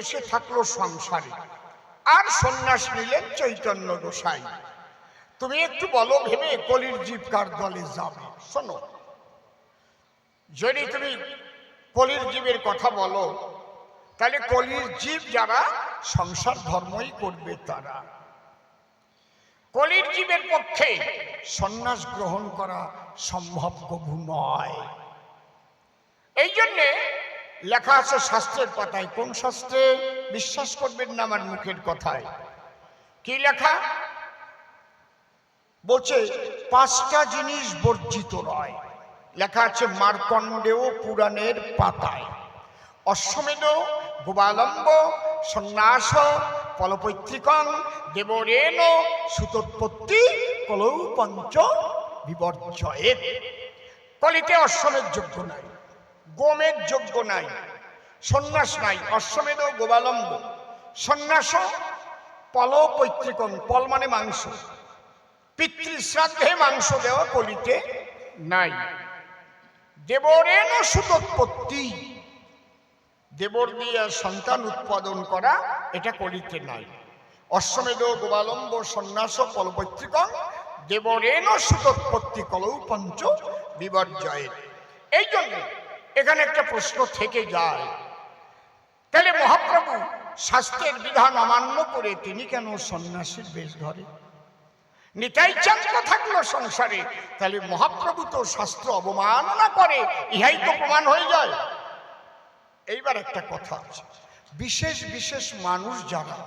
এসে থাকল সংসারে। আর সন্ন্যাস নিলেন চৈতন্য গোসাই। তুমি একটু বলো, ভেবে কলির জীব কার দলে যাবে? শোনো, যদি তুমি কলির জীবের কথা বলো, তাহলে কলির জীব যারা সংসার ধর্মই করবে তারা। কলির জীবের পক্ষে সন্ন্যাস গ্রহণ করা সম্ভব কবু নয়। এই জন্যে লেখা আছে শাস্ত্রের পাতায়, কোন শাস্ত্রে? বিশ্বাস করবেন না আমার মুখের কথায়। কি লেখা? বলছে, পাঁচটা জিনিস বর্জিত নয়। লেখা আছে, মার্কণ্ডেয় পুরাণের পাতায়। অশ্বমেধ গোবালম্ব সন্ন্যাস ফলপৈত্রিকং দেবরেণ, সুতোৎপত্তি, কলৌ পঞ্চ বিবর্জয়ের কলিতে অশ্বমেধ যোগ্য নাই। গোমের যোগ্য নাই। সন্ন্যাস নাই। অশ্বমেধ গোবালম্ব। সন্ন্যাস পল পৈতৃকং পল মানে মাংস। পিতৃশ্রাদ্ধে মাংস দেওয়া কলিতে নাই। দেবরেণ সুতোৎপত্তি। দেবর দিয়ে সন্তান উৎপাদন করা, এটা কলিতে নাই। অশ্বমেধ গোবালম্ব, সন্ন্যাস পল পলপৈতৃকং দেবরেণ সুতোৎপত্তি কলৌ পঞ্চ বিবর্জয়ের এই জন্য এখানে একটা প্রশ্ন থেকে যায়। তাহলে মহাপ্রভু শাস্ত্রের বিধান অমান্য করে তিনি কেন সন্ন্যাসীর বেশ ধরে? নিতাই চান্ত থাকল সংসারে, তাহলে মহাপ্রভু তো শাস্ত্র অবমাননা করে, ইহাই তো প্রমাণ হয়ে যায়। এইবার একটা কথা আছে, বিশেষ বিশেষ মানুষ যারা,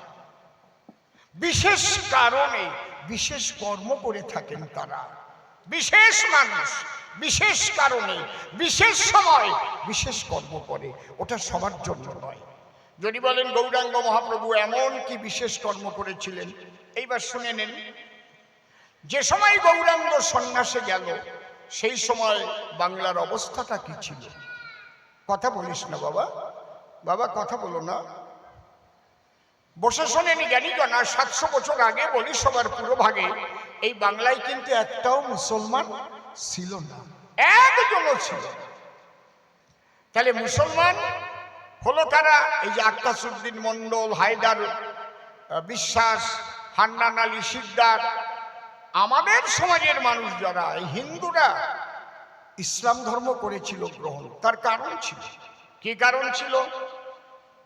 বিশেষ কারণে বিশেষ কর্ম করে থাকেন তারা বিশেষ মানুষ, বিশেষ কারণে, বিশেষ সময়, বিশেষ কর্ম করে। ওটা সবার জন্য নয়। যদি বলেন গৌরাঙ্গ মহাপ্রভু এমন কি বিশেষ কর্ম করেছিলেন? এইবার শুনে নেন। যে সময় গৌরাঙ্গ সন্ন্যাসে গেল, সেই সময় বাংলার অবস্থাটা কি ছিল? কথা বলিস না বাবা। বাবা, কথা বলো না। বসে শোনেনি জ্ঞানী না, সাতশো বছর আগে বলি সবার পুরো ভাগে। এই বাংলায় কিন্তু একটাও মুসলমান ছিল না। একজনও ছিল তাহলে মুসলমান হলো কারা? এই যে আক্কাসুদ্দিন মন্ডল হায়দার বিশ্বাস, হান্নান আলী সিকদার আমাদের সমাজের মানুষ যারা, এই হিন্দুরা ইসলাম ধর্ম করেছিল, গ্রহণ। তার কারণ ছিল। কি কারণ ছিল?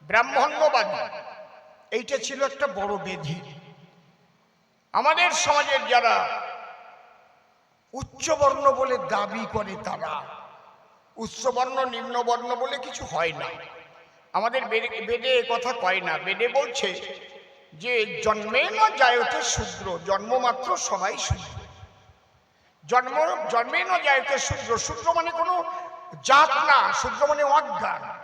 ব্রাহ্মণ্যবাদী। এইটা ছিল একটা বড় বেধি। আমাদের সমাজের যারা উচ্চবর্ণ বলে দাবি করে তারা, উচ্চবর্ণ, নিম্নবর্ণ বলে কিছু হয় না। আমাদের বেদে- কথা কয় না। বেদে বলছে যে জন্মে না জায়তে শূদ্র, জন্ম মাত্র সবাই শূদ্র। জন্ম জন্মে না জায়তে শূদ্র শূদ্র মানে কোনো জাত না, শূদ্র মানে অজ্ঞান।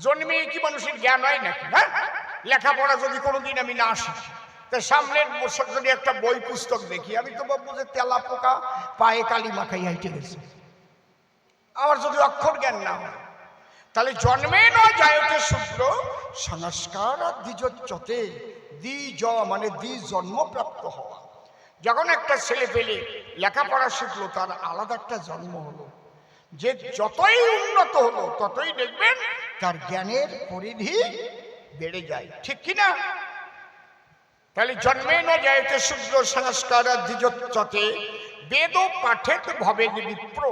জন্মে কি মানুষের জ্ঞান হয় নাকি হ্যাঁ? লেখাপড়া যদি কোনোদিন আমি না শিখি তা সামনের বছর যদি একটা বই পুস্তক দেখি, আমি তো ভাববো যে তেলা পোকা পায়ে কালি মাখাই হাইটে গেছে। আমার যদি অক্ষর জ্ঞান না হয়, তাহলে জন্মে ন জায়তে শূদ্র সংস্কার আর দ্বিজোচ্চতে জ মানে দ্বি জন্মপ্রাপ্ত হওয়া। যখন একটা ছেলে পেলে লেখাপড়া শিখলো, তার আলাদা একটা জন্ম হলো। যে যতই উন্নত হলো, ততই দেখবেন তার জ্ঞানের পরিধি বেড়ে যায়। ঠিক কি না তাহলে জন্মে ন যাইতে শূদ্র সংস্কার দ্বিজোচ্চতে বেদ পাঠেত ভবে বিপ্র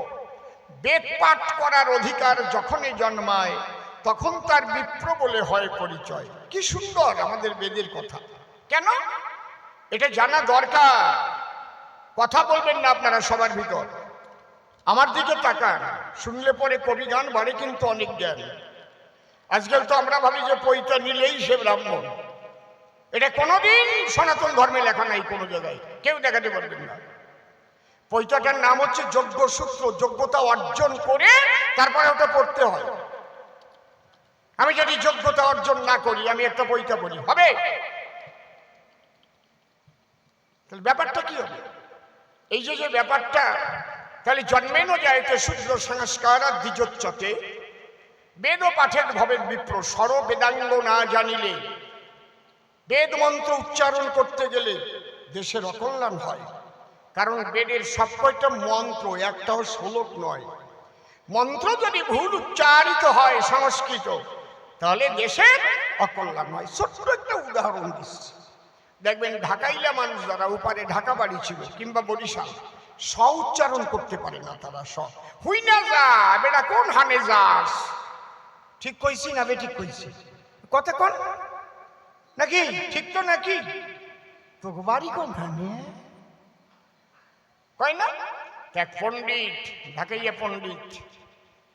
বেদ পাঠ করার অধিকার যখনই জন্মায়, তখন তার বিপ্র বলে হয় পরিচয়। কি সুন্দর আমাদের বেদের কথা। কেন? এটা জানা দরকার। কথা বলবেন না আপনারা সবার ভিতর। আমার দিকে তাকান। শুনলে পরে কবি গান বাড়ে কিন্তু অনেক জ্ঞান। আজকাল তো আমরা ভাবি যে পৈতা নিলেই সে ব্রাহ্মণ। এটা কোনোদিন সনাতন ধর্মে লেখা নাই কোনো জায়গায়। কেউ দেখাতে পারবেন না। পৈতাটার নাম হচ্ছে যোগ্য সূত্র যোগ্যতা অর্জন করে তারপরে ওটা পড়তে হয়। আমি যদি যোগ্যতা অর্জন না করি, আমি একটা পৈতা পড়ি। হবে? তাহলে ব্যাপারটা কি হবে? এই যে যে ব্যাপারটা, তাহলে জন্মেনও যাইতে শূদ্র সংস্কার দ্বিজোচ্চতে। বেদ পাঠের ভবের বিপ্র সর বেদাঙ্গ না জানিলে। বেদ মন্ত্র উচ্চারণ করতে গেলে দেশের অকল্যাণ হয়। কারণ বেদের সব কয়টা মন্ত্র, একটাও শ্লোক নয়। মন্ত্র যদি ভুল উচ্চারিত হয় সংস্কৃত, তাহলে দেশের অকল্যাণ হয় ছোট্ট একটা উদাহরণ দিচ্ছি। দেখবেন ঢাকাইলা মানুষ যারা উপারে ঢাকা বাড়ি ছিল কিংবা বরিশাল স উচ্চারণ করতে পারে না তারা স হুই না যা, বেটা কোন হানে যাস? ঠিক কইছি না বে, ঠিক কইছি। কোন। নাকি? ঠিক তো নাকি? তোকে বাড়ি কোন হানে কয় না? এক পণ্ডিত ঢাকাইয়া পণ্ডিত।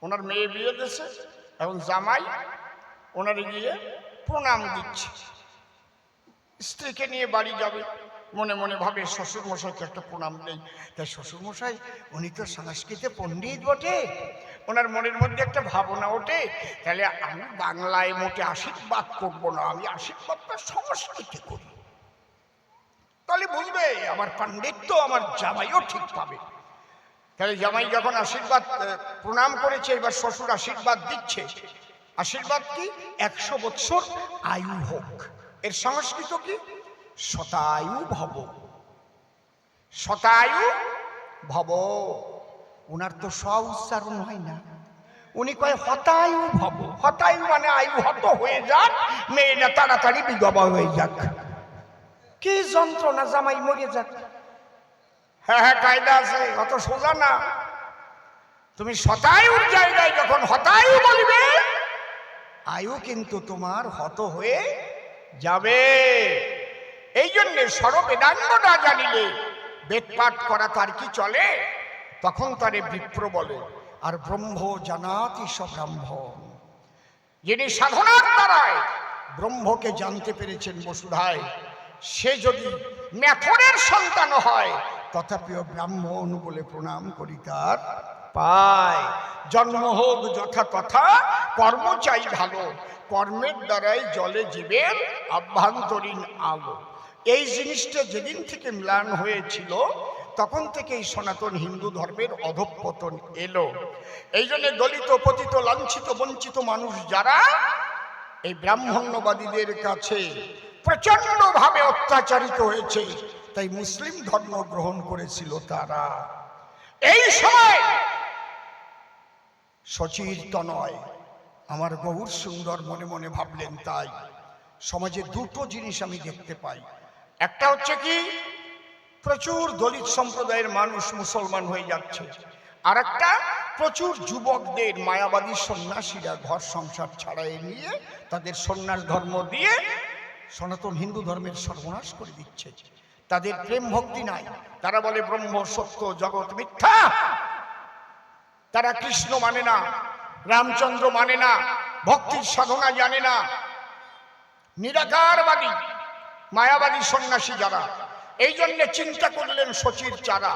ওনার মেয়ে বিয়ে দিয়েছে এখন জামাই ওনারে গিয়ে প্রণাম দিচ্ছে। স্ত্রীকে নিয়ে বাড়ি যাবে। মনে মনে ভাবে শ্বশুর মশাইকে একটা প্রণাম নেই। তাই শ্বশুর মশাই উনি তো সংস্কৃতে পণ্ডিত বটে। ওনার মনের মধ্যে একটা ভাবনা ওঠে, তাহলে আমি বাংলায় মোটে আশীর্বাদ করব না, আমি আশীর্বাদটা সংস্কৃতে করি। তাহলে বুঝবে, আমার পাণ্ডিত্য আমার জামাইও ঠিক পাবে। তাহলে জামাই যখন আশীর্বাদ প্রণাম করেছে, এবার শ্বশুর আশীর্বাদ দিচ্ছে। আশীর্বাদ কি? একশো বৎসর আয়ু হোক। এর সংস্কৃত কি? শতায়ু ভব। শতায়ু ভব। ওনার তো স উচ্চারণ হয় না। উনি কয় হতায়ু ভব। হতায়ু মানে আয়ু হত হয়ে যাক মেয়েটা তাড়াতাড়ি বিধবা হয়ে যাক। কি যন্ত্রণা জামাই মরে যাক। হ্যাঁ হ্যাঁ কায়দা আছে, অত সোজা না। তুমি শতায়ুর জায়গায় যখন হতায়ু বলবে, আয়ু কিন্তু তোমার হত হয়ে যাবে। এই জন্যে সর্বেদাঙ্গ না জানিলে, বেদ পাঠ করা তার কি চলে? তখন তারে বিপ্র বলে, আর ব্রহ্ম জানাতি স ব্রাহ্মণ। যিনি সাধনার দ্বারায় ব্রহ্মকে জানতে পেরেছেন বসুধায় সে যদি ম্যাথরের সন্তান হয়, তথাপিও ব্রাহ্মণ বলে প্রণাম করি তার পায় জন্ম হোক যথা তথা কর্ম চাই ভালো, কর্মের দ্বারাই জলে জীবের আভ্যন্তরীণ আলো। এই জিনিসটা যেদিন থেকে ম্লান হয়েছিল, তখন থেকে এই সনাতন হিন্দু ধর্মের অধঃপতন এলো। এই জন্য দলিত, পতিত, লাঞ্ছিত, বঞ্চিত মানুষ যারা এই ব্রাহ্মণ্যবাদীদের কাছে প্রচন্ডভাবে অত্যাচারিত হয়েছে, তাই মুসলিম ধর্ম গ্রহণ করেছিল তারা। এই সময় সচির তনয় আমার গৌর সুন্দর মনে মনে ভাবলেন তাই, সমাজে দুটো জিনিস আমি দেখতে পাই। একটা হচ্ছে কি? প্রচুর দলিত সম্প্রদায়ের মানুষ মুসলমান হয়ে যাচ্ছে। আর একটা প্রচুর যুবকদের, মায়াবাদী সন্ন্যাসীরা ঘর সংসার ছাড়াই নিয়ে তাদের সন্ন্যাস ধর্ম দিয়ে সনাতন হিন্দু ধর্মের সর্বনাশ করে দিচ্ছে। তাদের প্রেম ভক্তি নাই। তারা বলে ব্রহ্ম, সত্য, জগৎ মিথ্যা। তারা কৃষ্ণ মানে না, রামচন্দ্র মানে না, ভক্তির সাধনা জানে না। নিরাকারবাদী। মায়াবাদী সন্ন্যাসী যারা, এই জন্যে চিন্তা করলেন সচির চারা।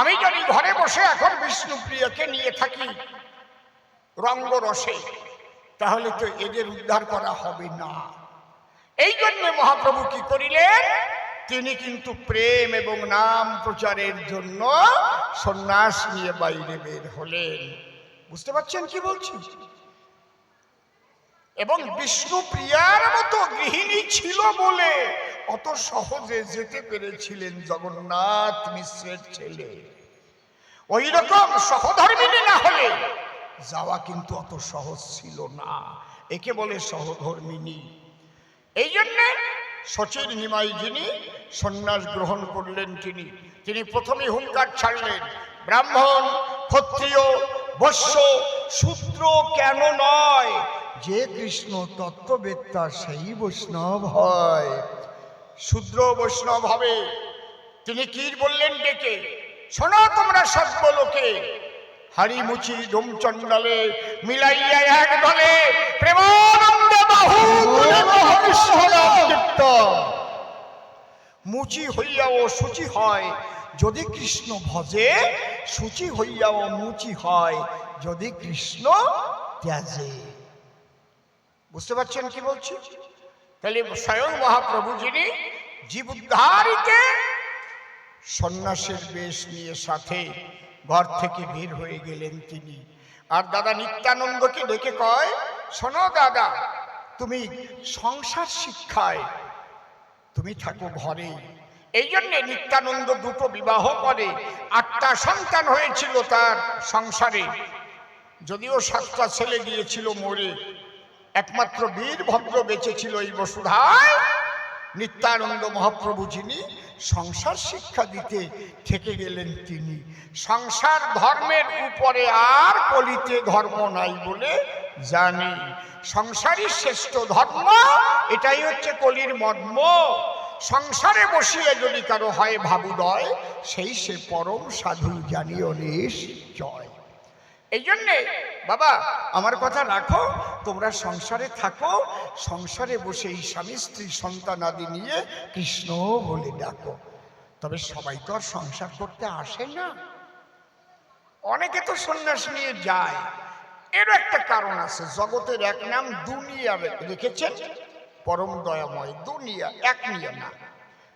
আমি যদি ঘরে বসে এখন বিষ্ণুপ্রিয়কে নিয়ে থাকি রঙ্গরসে, তাহলে তো এদের উদ্ধার করা হবে না। এই জন্য মহাপ্রভু কি করিলেন? তিনি কিন্তু প্রেম এবং নাম প্রচারের জন্য সন্ন্যাস নিয়ে বাইরে বের হলেন। বুঝতে পারছেন কি বলছি? এবং বিষ্ণুপ্রিয়ার মতো গৃহিণী ছিল বলে অত সহজে যেতে পেরেছিলেন জগন্নাথ মিশ্রের ছেলে। ওই রকম সহধর্মিনী না হলে যাওয়া কিন্তু অত সহজ ছিল না। একে বলে সহধর্মিনী। এই জন্যে সচির নিমাই যিনি সন্ন্যাস গ্রহণ করলেন তিনি তিনি প্রথমে হুঙ্কার ছাড়লেন, ব্রাহ্মণ, ক্ষত্রিয়, বৈশ্য, শূদ্র কেন নয়? যে কৃষ্ণ তত্ত্ববেত্তা সেই বৈষ্ণব হয়। শূদ্র বৈষ্ণব হবে। তিনি কি বললেন ডেকে? শোনো তোমরা সর্ব লোকে হাড়িমুচি ডোমচণ্ডালে মিলাইয়া এক দলে প্রেমানন্দে বাহু। মুচি হইয়াও সূচি হয়, যদি কৃষ্ণ ভজে, সূচি হইয়াও মুচি হয়, যদি কৃষ্ণ ত্যাজে। বুঝতে পারছেন কি বলছি? তাহলে স্বয়ং মহাপ্রভু যিনি জীব উদ্ধারিতে সন্ন্যাসের বেশ নিয়ে সাথে ঘর থেকে বের হয়ে গেলেন তিনি। আর দাদা নিত্যানন্দকে ডেকে কয় শোনো দাদা তুমি সংসার শিক্ষায় তুমি থাকো ঘরে। এই জন্যে নিত্যানন্দ দুটো বিবাহ করে। আটটা সন্তান হয়েছিল তার সংসারে। যদিও সাতটা ছেলে গিয়েছিল মরে একমাত্র বীরভদ্র বেঁচে ছিল এই বসুধায় নিত্যানন্দ মহাপ্রভু যিনি সংসার শিক্ষা দিতে থেকে গেলেন তিনি। সংসার ধর্মের উপরে আর কলিতে ধর্ম নাই বলে জানি। সংসারই শ্রেষ্ঠ ধর্ম, এটাই হচ্ছে কলির মর্ম। সংসারে বসিয়ে যদি কারও হয় ভাবুদয়, সেই সে পরম সাধু জানিও নিশ্চয় এই জন্যে বাবা, আমার কথা রাখো, তোমরা সংসারে থাকো, সংসারে বসে এই স্বামী স্ত্রী সন্তান আদি নিয়ে কৃষ্ণ বলে ডাকো। তবে সবাই তো আর সংসার করতে আসে না। অনেকে তো সন্ন্যাস নিয়ে যায়। এরও একটা কারণ আছে, জগতের এক নাম দুনিয়া রেখেছেন? পরম দয়াময় দুনিয়া, এক নিয়ে না।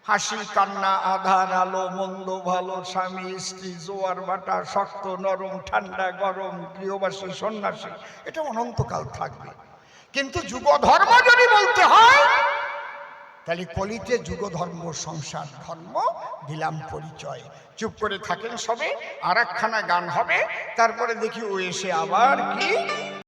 হাসি, কান্না আধার আলো, মন্দ, ভালো, স্বামী, স্ত্রী, জোয়ার, বাটা, শক্ত, নরম, ঠান্ডা, গরম, গৃহবাসী, সন্ন্যাসী, এটা অনন্তকাল থাকবে। কিন্তু যুগ ধর্ম যদি বলতে হয়, তাহলে কলিতে যুগ ধর্ম সংসার ধর্ম, দিলাম পরিচয়। চুপ করে থাকেন সবে আর গান হবে, তারপরে দেখি ও এসে আবার কি